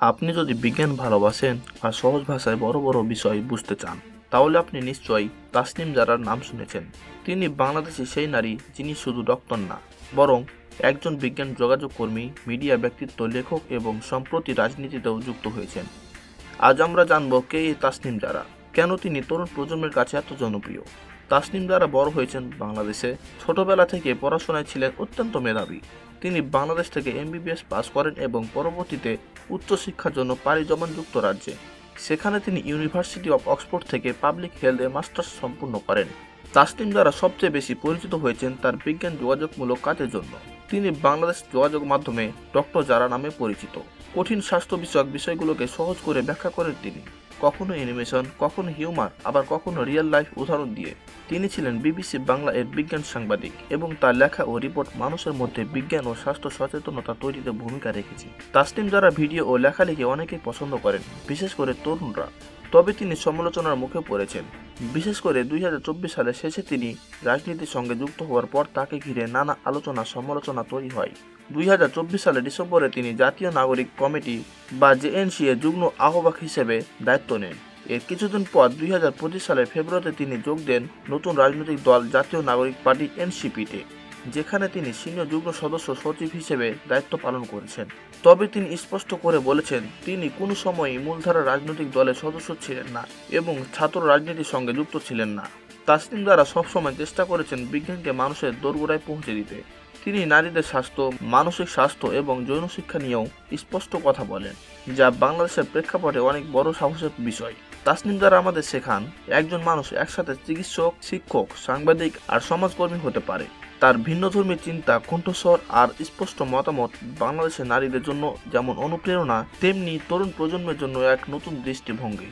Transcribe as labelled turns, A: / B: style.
A: আপনি যদি বিজ্ঞান ভালোবাসেন আর সহজ ভাষায় বড় বড় বিষয় বুঝতে চান, তাহলে আপনি নিশ্চয়ই তাসনিম জারার নাম শুনেছেন। তিনি বাংলাদেশি সেই নারী যিনি শুধু ডক্টর না, বরং একজন বিজ্ঞান যোগাযোগ কর্মী, মিডিয়া ব্যক্তিত্ব, লেখক এবং সম্প্রতি রাজনীতিতেও যুক্ত হয়েছেন। আজ আমরা জানব কে এই তাসনিম জারা? কেন তিনি তরুণ প্রজন্মের কাছে এত জনপ্রিয়? তাসনিম জারা বড় হয়েছেন বাংলাদেশে, ছোটবেলা থেকে পড়াশোনায় ছিলেন অত্যন্ত মেধাবী। তিনি বাংলাদেশ থেকে এমবিবিএস পাস করেন এবং পরবর্তীতে উচ্চশিক্ষার জন্য পাড়ি জমান যুক্তরাজ্যে। সেখানে তিনি ইউনিভার্সিটি অফ অক্সফোর্ড থেকে পাবলিক হেলথে মাস্টার্স সম্পূর্ণ করেন। তাসলিম দ্বারা সবচেয়ে বেশি পরিচিত হয়েছেন তার বিজ্ঞান যোগাযোগমূলক কাজের জন্য। তিনি বাংলাদেশ যোগাযোগ মাধ্যমে ডক্টর জারা নামে পরিচিত। কঠিন স্বাস্থ্য বিষয়ক বিষয়গুলোকে সহজ করে ব্যাখ্যা করেন তিনি। কখনো অ্যানিমেশন কখনো হিউমার আবার কখনো রিয়েল লাইফ উদাহরণ দিয়ে। তিনি ছিলেন বিবিসি বাংলা এর বিজ্ঞান সাংবাদিক এবং তার লেখা ও রিপোর্ট মানুষের মধ্যে বিজ্ঞান ও স্বাস্থ্য সচেতনতা তৈরিতে ভূমিকা রেখেছে। তাসলিম যারা ভিডিও ও লেখালেখি অনেকেই পছন্দ করেন, বিশেষ করে তরুণরা। তবে তিনি সমালোচনার মুখে পড়েছেন। বিশেষ করে দুই হাজার চব্বিশ সালের শেষে তিনি রাজনীতির সঙ্গে যুক্ত হওয়ার পর তাকে ঘিরে নানা আলোচনা, সমালোচনা তৈরি হয়। দুই সালে ডিসেম্বরে তিনি জাতীয় নাগরিক কমিটি বা জেএনসি এর যুগ্ম আহ্বায়ক হিসেবে দায়িত্ব নেন। এর কিছুদিন পর দুই সালের ফেব্রুয়ারিতে তিনি যোগ দেন নতুন রাজনৈতিক দল জাতীয় নাগরিক পার্টি এনসিপিতে যেখানে তিনি সিনিয়র যুগ্ম সদস্য সচিব হিসেবে দায়িত্ব পালন করেছেন। তবে তিনি স্পষ্ট করে বলেছেন, তিনি কোনো সময়ই মূলধারা রাজনৈতিক দলের সদস্য ছিলেন না এবং ছাত্র রাজনীতির সঙ্গে যুক্ত ছিলেন না। তাসলিম দ্বারা সবসময় চেষ্টা করেছেন বিজ্ঞানকে মানুষের দোরগোড়ায় পৌঁছে দিতে। তিনি নারীদের স্বাস্থ্য, মানসিক স্বাস্থ্য এবং যৌন শিক্ষা নিয়েও স্পষ্ট কথা বলেন, যা বাংলাদেশের প্রেক্ষাপটে অনেক বড় সাহসের বিষয়। তাসনিম দ্বারা আমাদের শেখান, একজন মানুষ একসাথে চিকিৎসক, শিক্ষক, সাংবাদিক আর সমাজকর্মী হতে পারে। তার ভিন্নধর্মী চিন্তা, কণ্ঠস্বর আর স্পষ্ট মতামত বাংলাদেশের নারীদের জন্য যেমন অনুপ্রেরণা, তেমনি তরুণ প্রজন্মের জন্য এক নতুন দৃষ্টিভঙ্গি।